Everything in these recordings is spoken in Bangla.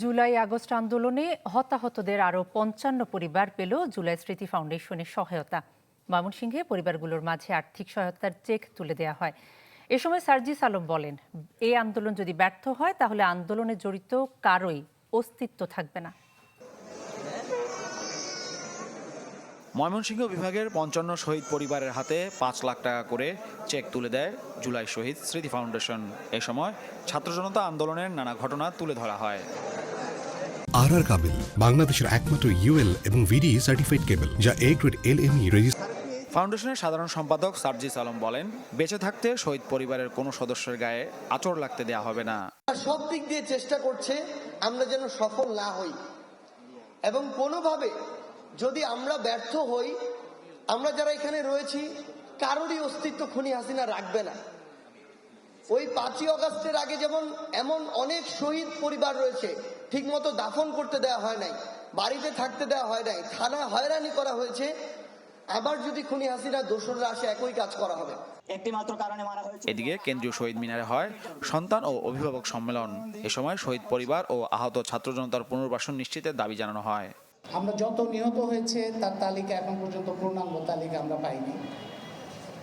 জুলাই আগস্ট আন্দোলনে হতাহতদের আরও পঞ্চান্ন পরিবার পেল জুলাই স্মৃতি ফাউন্ডেশনের সহায়তা। ময়মনসিংহে পরিবারগুলোর মাঝে আর্থিক সহায়তার চেক তুলে দেওয়া হয়। এ সময় সার্জিস আলম বলেন এই আন্দোলন যদি ব্যর্থ হয়, তাহলে আন্দোলনে জড়িত কারোই অস্তিত্ব থাকবে না। ময়মনসিংহ বিভাগের পঞ্চান্ন শহীদ পরিবারের হাতে পাঁচ লাখ টাকা করে চেক তুলে দেয় জুলাই শহীদ স্মৃতি ফাউন্ডেশন। এ সময় ছাত্র জনতা আন্দোলনের নানা ঘটনা তুলে ধরা হয়। আর আর কাবিল বাংলাদেশের একমাত্র ইউএল এবং ভিডি সার্টিফাইড কেবল যা A grade L M E ফাউন্ডেশনের সাধারণ সম্পাদক সার্জিস আলম বলেন বেঁচে থাকতে শহীদ পরিবারের কোনো সদস্যের গায়ে আচর লাগতে দেওয়া হবে না। সব দিক দিয়ে চেষ্টা করছে আমরা যেন সফল না হই। এবং কোনোভাবে যদি আমরা ব্যর্থ হই আমরা যারা এখানে রয়েছি কারোরই অস্তিত্ব খুনি হাসিনা রাখবে না। ওই পাঁচই অগস্টের আগে যেমন এমন অনেক শহীদ পরিবার রয়েছে ঠিকমতো দাফন করতে দেওয়া হয় নাই বাড়িতে থাকতে দেওয়া হয় নাই থানায় হয়রানি করা হয়েছে। আবার যদি খুনি হাসিনা দোসররা আসে একই কাজ করা হবে। একটি মাত্র কারণে এদিকে কেন্দ্রীয় শহীদ মিনারে হয় সন্তান ও অভিভাবক সম্মেলন। এ সময় শহীদ পরিবার ও আহত ছাত্র জনতার পুনর্বাসন নিশ্চিতের দাবি জানানো হয়। আমরা যত নিহত হয়েছে তার তালিকা এখন পর্যন্ত পূর্ণাঙ্গ তালিকা আমরা পাইনি।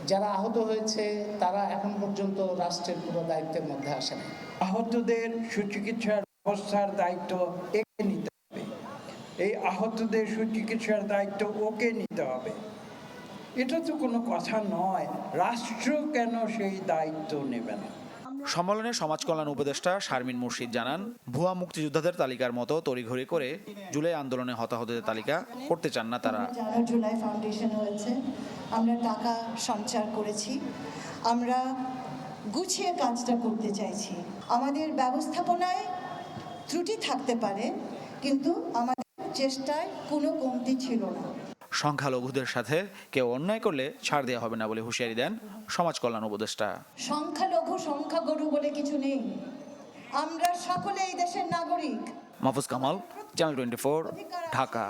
যারা আহত হয়েছে, তারা এখন পর্যন্ত রাষ্ট্রের পুরো দায়িত্বের মধ্যে আসে না আহতদের সুচিকিৎসার ব্যবস্থার দায়িত্ব একে নিতে হবে। এই আহতদের সুচিকিৎসার দায়িত্ব ওকে নিতে হবে। এটা তো কোনো কথা নয়। রাষ্ট্র কেন সেই দায়িত্ব নেবে না? সম্মেলনে সমাজ কল্যাণ উপদেষ্টা শারমিন মুর্শিদ জানান, ভুয়া মুক্তিযোদ্ধাদের তালিকার মতো তড়িঘড়ি করে জুলাই আন্দোলনে হতাহতদের তালিকা করতে চান না তারা। জুলাই ফাউন্ডেশন হয়েছে, আমরা টাকা সঞ্চার করেছি, আমরা গুছিয়ে কাজটা করতে চাইছি। আমাদের ব্যবস্থাপনায় ত্রুটি থাকতে পারে, কিন্তু আমাদের চেষ্টায় কোনো কমতি ছিল না। সংখ্যালঘুদের সাথে কেউ অন্যায় করলে ছাড় দেওয়া হবে না বলে হুঁশিয়ারি দেন সমাজ কল্যাণ উপদেষ্টা। সংখ্যালঘু সংখ্যাগরু বলে কিছু নেই। আমরা সকলে এই দেশের নাগরিক। Mahfuz Kamal channel twenty Dhaka.